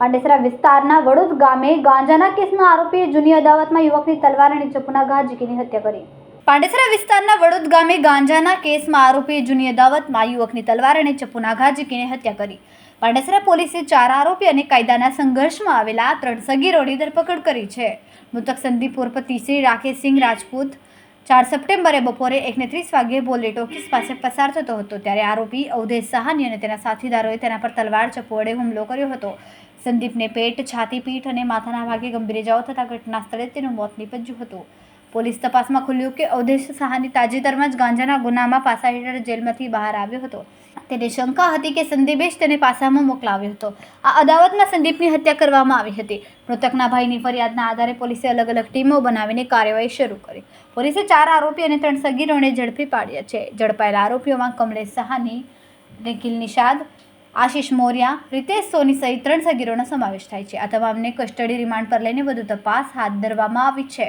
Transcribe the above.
પાંડેસરા વિસ્તારના વડોદ ગામે ગાંજાના કેસના આરોપીએ જૂની અદાવતમાં યુવકની તલવાર અને ચપ્પુના ઘા ઝીકીની હત્યા કરી. પાંડેસરા વિસ્તારના વડોદ ગામે ગાંજાના કેસમાં આરોપીએ જૂની અદાવતમાં યુવકની તલવાર અને ચપ્પુના ઘા ઝીકીને હત્યા કરી. પાંડેસરા પોલીસે ચાર આરોપી અને કાયદાના સંઘર્ષમાં આવેલા ત્રણ સગીરોની ધરપકડ કરી છે. મૃતક સંદીપ ઉર્ફ તીસરી, રાકેશસિંહ રાજપૂત ચાર સપ્ટેમ્બરે બપોરે એકને ત્રીસ વાગ્યે બોલે ટોકીસ પાસે પસાર થતો હતો, ત્યારે આરોપી અવધેશ સહાની અને તેના સાથીદારોએ તેના પર તલવાર ચપ્પુ વડે હુમલો કર્યો હતો. સંદીપને પેટ, છાતી, પીઠ અને માથાના ભાગે ગંભીર ઇજાઓ થતાં ઘટના સ્થળે તેનું મોત નીપજ્યું હતું. પોલીસ તપાસમાં ખુલ્યું કે અવધેશ સહાની તાજેતરમાં જ ગાંજાના ગુનામાં પાસા હેઠળ જેલમાંથી બહાર આવ્યો હતો. તેને શંકા હતી કે સંદીપે જ તેને પાસામાં મોકલાવ્યો હતો. આ અદાવતમાં સંદીપની હત્યા કરવામાં આવી હતી. મૃતકના ભાઈની ફરિયાદના આધારે પોલીસે અલગ અલગ ટીમો બનાવીને કાર્યવાહી શરૂ કરી. પોલીસે ચાર આરોપી અને ત્રણ સગીરોને ઝડપી પાડ્યા છે. ઝડપાયેલા આરોપીઓમાં કમલેશ સહાની, નિખિલ નિષાદ, આશિષ મોર્યા, રીતેશ સોની સહિત ત્રણ સગીરોનો સમાવેશ થાય છે. આ તમામને કસ્ટડી રિમાન્ડ પર લઈને વધુ તપાસ હાથ ધરવામાં આવી છે.